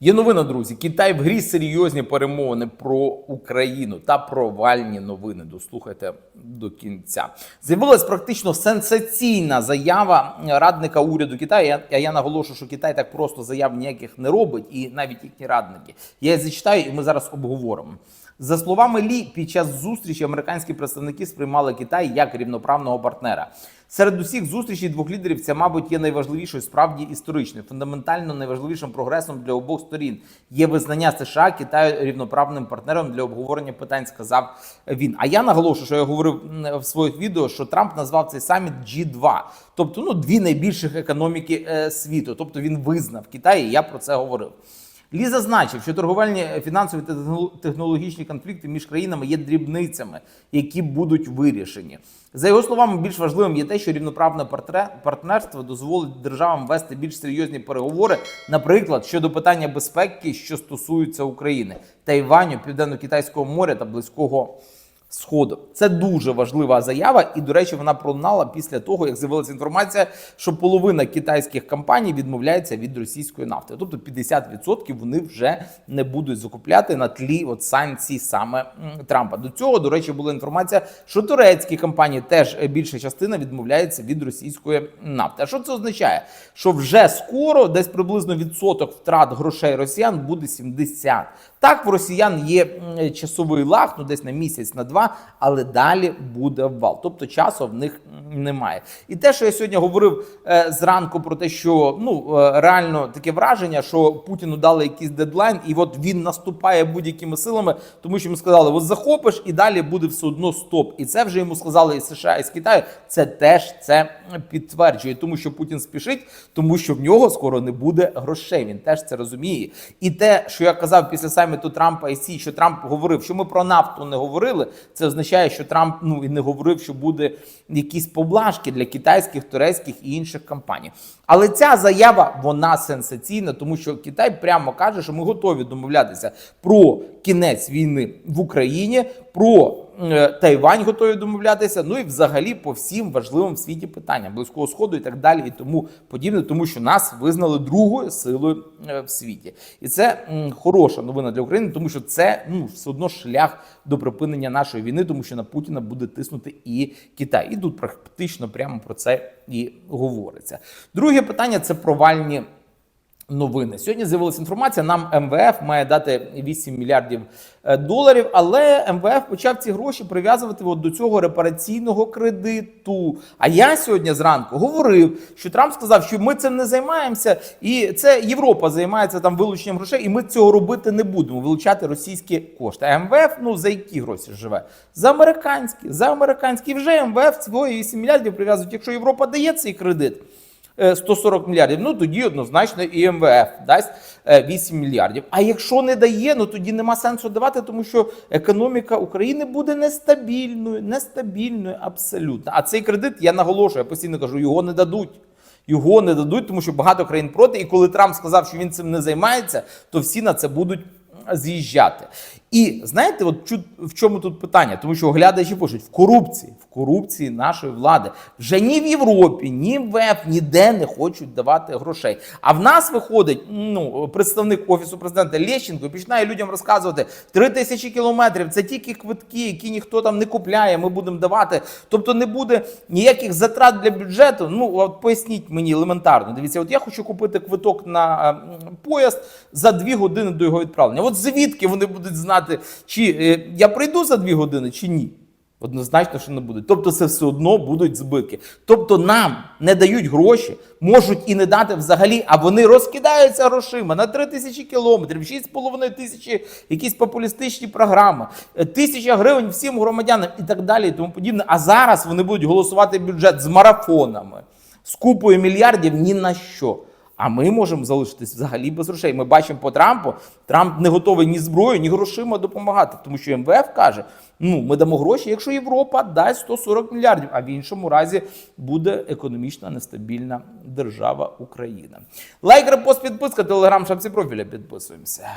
Є новина, друзі. Китай в грі серйозні перемовини про Україну та провальні новини. Дослухайте до кінця. З'явилась практично сенсаційна заява радника уряду Китаю. Я, я наголошую, що Китай так просто заяв ніяких не робить, і навіть їхні радники. Я зачитаю, і ми зараз обговоримо. За словами Лі, під час зустрічі американські представники сприймали Китай як рівноправного партнера. Серед усіх зустрічей двох лідерів це, мабуть, є найважливішою, справді історичною, фундаментально найважливішим прогресом для обох сторін. Є визнання США Китаю рівноправним партнером для обговорення питань, сказав він. А я наголошую, що я говорив в своїх відео, що Трамп назвав цей саміт G2, тобто ну дві найбільших економіки е, світу. Тобто він визнав Китай, і я про це говорив. Лі зазначив, що торговельні фінансові та технологічні конфлікти між країнами є дрібницями, які будуть вирішені. За його словами, більш важливим є те, що рівноправне партнерство дозволить державам вести більш серйозні переговори, наприклад, щодо питання безпеки, що стосуються України, Тайваню, Південно-Китайського моря та близького. Сходу це дуже важлива заява, і до речі, вона пролунала після того, як з'явилася інформація, що половина китайських компаній відмовляється від російської нафти. Тобто 50% вони вже не будуть закупляти на тлі от санкцій саме Трампа. До цього, до речі, була інформація, що турецькі компанії теж е, більша частина відмовляється від російської нафти. А що це означає? Що вже скоро, десь приблизно відсоток втрат грошей росіян буде 70. Так, в росіян є часовий лаг, ну десь на місяць, на два, але далі буде обвал. Тобто часу в них немає. І те, що я сьогодні говорив е, зранку про те, що ну е, реально таке враження, що Путіну дали якийсь дедлайн, і от він наступає будь-якими силами, тому що йому сказали: от захопиш, і далі буде все одно стоп. І це вже йому сказали і США, і з Китаю. Це теж це підтверджує, тому що Путін спішить, тому що в нього скоро не буде грошей. Він теж це розуміє. І те, що я казав після саміту Трампа і Сі, що Трамп говорив, що ми про нафту не говорили. Це означає, що Трамп ну і не говорив, що буде якісь поблажки для китайських, турецьких і інших компаній. Але ця заява вона сенсаційна, тому що Китай прямо каже, що ми готові домовлятися про кінець війни в Україні, про е, Тайвань готові домовлятися. Ну і взагалі по всім важливим в світі питанням близького сходу і так далі, і тому подібне, тому що нас визнали другою силою е, в світі, і це хороша новина для України, тому що це ну все одно шлях до припинення нашої війни, тому що на Путіна буде тиснути і Китай. І тут практично прямо про це і говориться. Друге питання це провальні. Новини сьогодні з'явилася інформація. Нам МВФ має дати 8 мільярдів е, доларів, але МВФ почав ці гроші прив'язувати от до цього репараційного кредиту. А я сьогодні зранку говорив, що Трамп сказав, що ми цим не займаємося, і це Європа займається там вилученням грошей, і ми цього робити не будемо. Вилучати російські кошти. А МВФ ну за які гроші живе? За американські, за американські. Вже МВФ свої 8 мільярдів прив'язують. Якщо Європа дає цей кредит. Е, 140 мільярдів. Ну тоді однозначно і МВФ дасть е, 8 мільярдів. А якщо не дає, ну тоді нема сенсу давати, тому що економіка України буде нестабільною, нестабільною абсолютно. А цей кредит я наголошую, я постійно кажу, його не дадуть. Його не дадуть, тому що багато країн проти. І коли Трамп сказав, що він цим не займається, то всі на це будуть з'їжджати. І знаєте, от в чому тут питання? Тому що глядачі пишуть в корупції, в корупції нашої влади. Вже ні в Європі, ні в ВЕФ ніде не хочуть давати грошей. А в нас виходить ну, представник офісу президента Лещенко і починає людям розказувати: три тисячі кілометрів це тільки квитки, які ніхто там не купляє. Ми будемо давати. Тобто не буде ніяких затрат для бюджету. Ну от поясніть мені елементарно. Дивіться, от я хочу купити квиток на е, поїзд за дві години до його відправлення. От звідки вони будуть знати, чи е, я прийду за дві години, чи ні? Однозначно, що не будуть. Тобто, це все одно будуть збитки. Тобто, нам не дають гроші, можуть і не дати взагалі, а вони розкидаються грошима на 3 тисячі кілометрів, 6,5 тисячі якісь популістичні програми, е, тисяча гривень всім громадянам і так далі, і тому подібне. А зараз вони будуть голосувати бюджет з марафонами, з купою мільярдів ні на що. А ми можемо залишитись взагалі без грошей. Ми бачимо по Трампу, Трамп не готовий ні зброю, ні грошима допомагати, тому що МВФ каже: ну ми дамо гроші, якщо Європа дасть 140 мільярдів, а в іншому разі буде економічно нестабільна держава Україна. Лайк, репост, підписка, телеграм, шапці профіля. Підписуємося.